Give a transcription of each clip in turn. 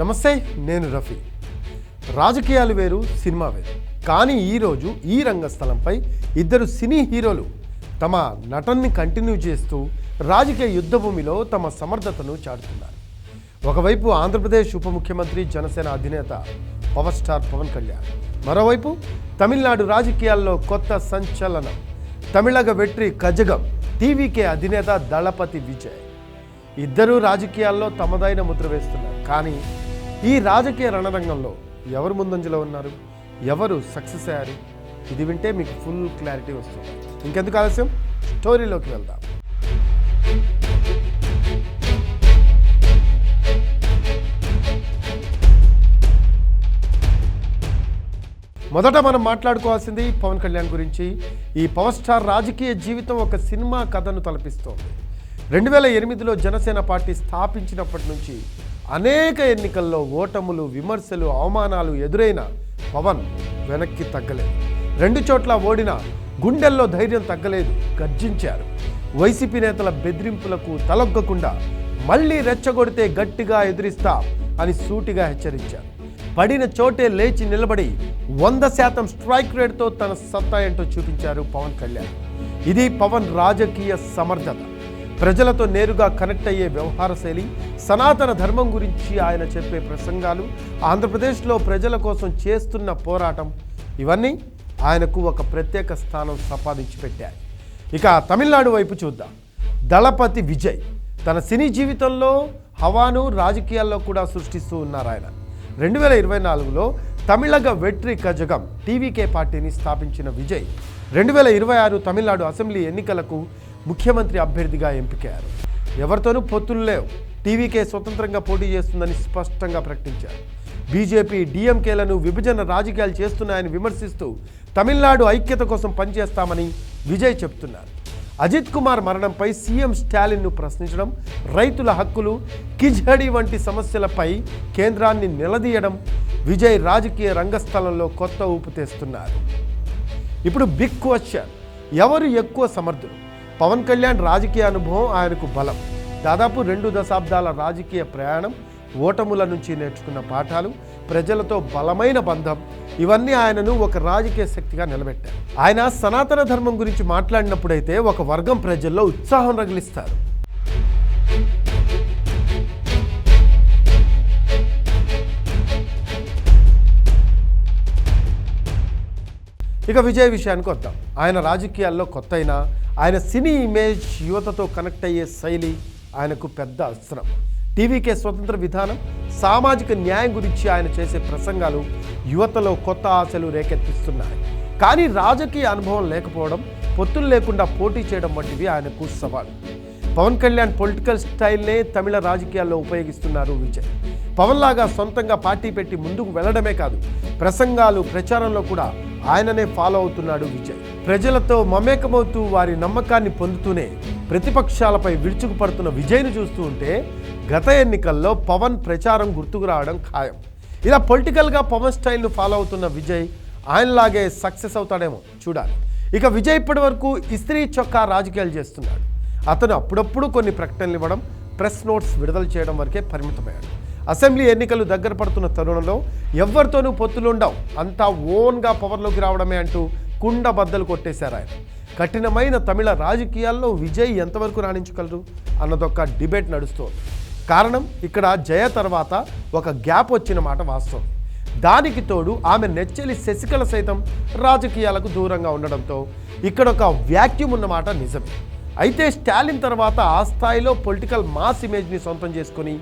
నమస్తే నేను రఫీ. రాజకీయాలు వేరు సినిమా వేరు. కానీ ఈరోజు ఈ రంగస్థలంపై ఇద్దరు సినీ హీరోలు తమ నటన్ని కంటిన్యూ చేస్తూ రాజకీయ యుద్ధభూమిలో తమ సమర్థతను చాటుతున్నారు. ఒకవైపు ఆంధ్రప్రదేశ్ ఉప ముఖ్యమంత్రి జనసేన అధినేత పవర్ స్టార్ పవన్ కళ్యాణ్ మరోవైపు తమిళనాడు రాజకీయాల్లో కొత్త సంచలనం తమిళగ వెట్రి కజగం టీవీకే అధినేత దళపతి విజయ్. ఇద్దరూ రాజకీయాల్లో తమదైన ముద్ర వేస్తున్నారు. కానీ ఈ రాజకీయ రణరంగంలో ఎవరు ముందంజలో ఉన్నారు? ఎవరు సక్సెస్ అయ్యారు? ఇది వింటే మీకు ఫుల్ క్లారిటీ వస్తుంది. ఇంకెందుకు ఆలస్యం? స్టోరీలోకి వెళ్దాం. మొదట మనం మాట్లాడుకోవాల్సింది పవన్ కళ్యాణ్ గురించి. ఈ పవర్ స్టార్ రాజకీయ జీవితం ఒక సినిమా కథను తలపిస్తోంది. రెండు వేల ఎనిమిదిలో జనసేన పార్టీ స్థాపించినప్పటి నుంచి అనేక ఎన్నికల్లో ఓటములు విమర్శలు అవమానాలు ఎదురైన పవన్ వెనక్కి తగ్గలేదు. రెండు చోట్ల ఓడిన గుండెల్లో ధైర్యం తగ్గలేదు గర్జించారు. వైసీపీ నేతల బెదిరింపులకు తలొగ్గకుండా మళ్ళీ రెచ్చగొడితే గట్టిగా ఎదిరిస్తా అని సూటిగా హెచ్చరించారు. పడిన చోటే లేచి నిలబడి వంద శాతం స్ట్రైక్ రేట్తో తన సత్తా ఏంటో చూపించారు పవన్ కళ్యాణ్. ఇది పవన్ రాజకీయ సమర్థత. ప్రజలతో నేరుగా కనెక్ట్ అయ్యే వ్యవహార శైలి సనాతన ధర్మం గురించి ఆయన చెప్పే ప్రసంగాలు ఆంధ్రప్రదేశ్లో ప్రజల కోసం చేస్తున్న పోరాటం ఇవన్నీ ఆయనకు ఒక ప్రత్యేక స్థానం సంపాదించి పెట్టాయి. ఇక తమిళనాడు వైపు చూద్దాం. దళపతి విజయ్ తన సినీ జీవితంలో హవాను రాజకీయాల్లో కూడా సృష్టిస్తూ ఉన్నారు ఆయన. రెండు వేల ఇరవై నాలుగులో తమిళగ వెట్రి కజగం టీవీకే పార్టీని స్థాపించిన విజయ్ రెండు వేల ఇరవై ఆరు తమిళనాడు అసెంబ్లీ ఎన్నికలకు ముఖ్యమంత్రి అభ్యర్థిగా ఎంపికయ్యారు. ఎవరితోనూ పొత్తులు లేవు. టీవీకే స్వతంత్రంగా పోటీ చేస్తుందని స్పష్టంగా ప్రకటించారు. బీజేపీ డీఎంకేలను విభజన రాజకీయాలు చేస్తున్నాయని విమర్శిస్తూ తమిళనాడు ఐక్యత కోసం పనిచేస్తామని విజయ్ చెప్తున్నారు. అజిత్ కుమార్ మరణంపై సీఎం స్టాలిన్ను ప్రశ్నించడం రైతుల హక్కులు కిజ్హడి వంటి సమస్యలపై కేంద్రాన్ని నిలదీయడం విజయ్ రాజకీయ రంగస్థలంలో కొత్త ఊపు తెస్తున్నారు. ఇప్పుడు బిగ్ క్వశ్చన్. ఎవరు ఎక్కువ సమర్థులు? పవన్ కళ్యాణ్ రాజకీయ అనుభవం ఆయనకు బలం. దాదాపు రెండు దశాబ్దాల రాజకీయ ప్రయాణం ఓటముల నుంచి నేర్చుకున్న పాఠాలు ప్రజలతో బలమైన బంధం ఇవన్నీ ఆయనను ఒక రాజకీయ శక్తిగా నిలబెట్టారు ఆయన సనాతన ధర్మం గురించి మాట్లాడినప్పుడైతే ఒక వర్గం ప్రజల్లో ఉత్సాహం రగిలిస్తారు. ఇక విజయ్ విషయానికి వద్దాం. ఆయన రాజకీయాల్లో కొత్త అయినా ఆయన సినీ ఇమేజ్ యువతతో కనెక్ట్ అయ్యే శైలి ఆయనకు పెద్ద అవసరం టీవీకే స్వతంత్ర విధానం సామాజిక న్యాయం గురించి ఆయన చేసే ప్రసంగాలు యువతలో కొత్త ఆశలు రేకెత్తిస్తున్నాయి. కానీ రాజకీయ అనుభవం లేకపోవడం పొత్తులు లేకుండా పోటీ చేయడం వంటివి ఆయనకు సవాలు. పవన్ కళ్యాణ్ పొలిటికల్ స్టైల్నే తమిళ రాజకీయాల్లో ఉపయోగిస్తున్నారు విజయ్. పవన్ లాగా సొంతంగా పార్టీ పెట్టి ముందుకు వెళ్ళడమే కాదు ప్రసంగాలు ప్రచారంలో కూడా ఆయననే ఫాలో అవుతున్నాడు విజయ్. ప్రజలతో మమేకమవుతూ వారి నమ్మకాన్ని పొందుతూనే ప్రతిపక్షాలపై విరుచుకుపడుతున్న విజయ్ను చూస్తూ ఉంటే గత ఎన్నికల్లో పవన్ ప్రచారం గుర్తుకు రావడం ఖాయం. ఇలా పొలిటికల్గా పవన్ స్టైల్ను ఫాలో అవుతున్న విజయ్ ఆయనలాగే సక్సెస్ అవుతాడేమో చూడాలి. ఇక విజయ్ ఇప్పటి వరకు ఇస్త్రీ చొక్కా రాజకీయాలు చేస్తున్నాడు. అతను అప్పుడప్పుడు కొన్ని ప్రకటనలు ఇవ్వడం ప్రెస్ నోట్స్ విడుదల చేయడం వరకే పరిమితమయ్యాడు. అసెంబ్లీ ఎన్నికలు దగ్గర పడుతున్న తరుణంలో ఎవరితోనూ పొత్తులు ఉండవు. అంతా ఓన్గా పవర్లోకి రావడమే అంటూ కుండ బద్దలు కొట్టేశారు ఆయన. కఠినమైన తమిళ రాజకీయాల్లో విజయ్ ఎంతవరకు రాణించగలరు అన్నదొక డిబేట్ నడుస్తోంది. కారణం ఇక్కడ జయ తర్వాత ఒక గ్యాప్ వచ్చిన మాట వాస్తవం. దానికి తోడు ఆమె నెచ్చెలి శశికళ సైతం రాజకీయాలకు దూరంగా ఉండడంతో ఇక్కడ ఒక వ్యాక్యూమ్ ఉన్నమాట నిజమే అయితే స్టాలిన్ తర్వాత ఆ స్థాయిలో పొలిటికల్ మాస్ ఇమేజ్ని సొంతం చేసుకుని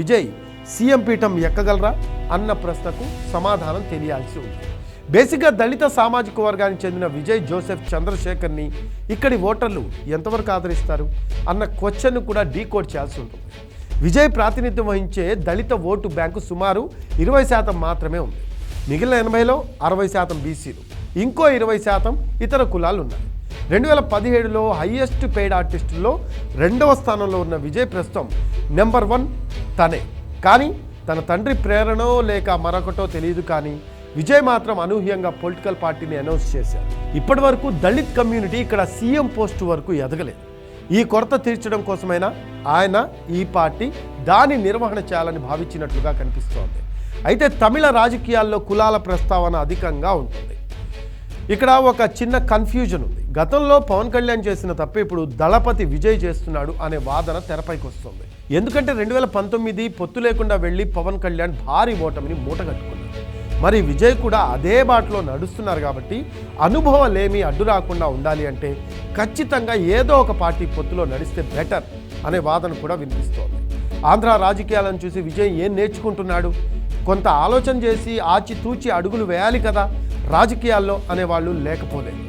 విజయ్ సీఎం పీఠం ఎక్కగలరా అన్న ప్రశ్నకు సమాధానం తెలియాల్సి ఉంది. బేసిక్గా దళిత సామాజిక వర్గానికి చెందిన విజయ్ జోసెఫ్ చంద్రశేఖర్ని ఇక్కడి ఓటర్లు ఎంతవరకు ఆదరిస్తారు అన్న క్వశ్చన్ను కూడా డీకోడ్ చేయాల్సి ఉంటుంది. విజయ్ ప్రాతినిధ్యం వహించే దళిత ఓటు బ్యాంకు సుమారు ఇరవై శాతం మాత్రమే ఉంది. మిగిలిన ఎనభైలో అరవై శాతం బీసీలు. ఇంకో ఇరవై శాతం ఇతర కులాలు ఉన్నాయి. రెండు వేల పదిహేడులో హయ్యెస్ట్ పెయిడ్ ఆర్టిస్టుల్లో రెండవ స్థానంలో ఉన్న విజయ్ ప్రస్తుతం నెంబర్ వన్ తనే. కానీ తన తండ్రి ప్రేరణో లేక మరొకటో తెలియదు కానీ విజయ్ మాత్రం అనూహ్యంగా పొలిటికల్ పార్టీని అనౌన్స్ చేశారు. ఇప్పటి వరకు దళిత్ కమ్యూనిటీ ఇక్కడ సీఎం పోస్టు వరకు ఎదగలేదు. ఈ కొరత తీర్చడం కోసమైనా ఆయన ఈ పార్టీ దాని నిర్వహణ చేయాలని భావించినట్లుగా కనిపిస్తోంది. అయితే తమిళ రాజకీయాల్లో కులాల ప్రస్తావన అధికంగా ఉంటుంది. ఇక్కడ ఒక చిన్న కన్ఫ్యూజన్ ఉంది. గతంలో పవన్ కళ్యాణ్ చేసిన తప్ప ఇప్పుడు దళపతి విజయ్ చేస్తున్నాడు అనే వాదన తెరపైకి వస్తుంది. ఎందుకంటే రెండు వేల పంతొమ్మిది పొత్తు లేకుండా వెళ్ళి పవన్ కళ్యాణ్ భారీ ఓటమిని మూటగట్టుకున్నాడు మరి విజయ్ కూడా అదే బాటలో నడుస్తున్నారు కాబట్టి అనుభవాలేమీ అడ్డు రాకుండా ఉండాలి అంటే ఖచ్చితంగా ఏదో ఒక పార్టీ పొత్తులో నడిస్తే బెటర్ అనే వాదన కూడా వినిపిస్తోంది. ఆంధ్ర రాజకీయాలను చూసి విజయ్ ఏం నేర్చుకుంటున్నాడు? కొంత ఆలోచన చేసి ఆచితూచి అడుగులు వేయాలి కదా రాజకీయాల్లో అనేవాళ్ళు లేకపోలేదు.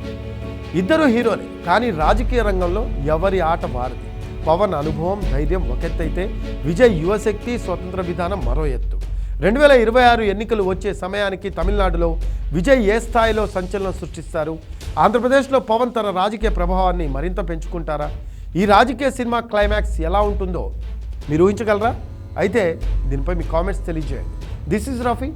ఇద్దరు హీరోలే కానీ రాజకీయ రంగంలో ఎవరి ఆట వారిది? పవన్ అనుభవం ధైర్యం ఒకెత్తైతే విజయ్ యువశక్తి స్వతంత్ర విధానం మరో ఎత్తు. రెండు వేల ఇరవై ఆరు ఎన్నికలు వచ్చే సమయానికి తమిళనాడులో విజయ్ ఏ స్థాయిలో సంచలనం సృష్టిస్తారు? ఆంధ్రప్రదేశ్లో పవన్ తన రాజకీయ ప్రభావాన్ని మరింత పెంచుకుంటారా? ఈ రాజకీయ సినిమా క్లైమాక్స్ ఎలా ఉంటుందో మీరు ఊహించగలరా? అయితే దీనిపై మీ కామెంట్స్ తెలియజేయండి. This is Rafi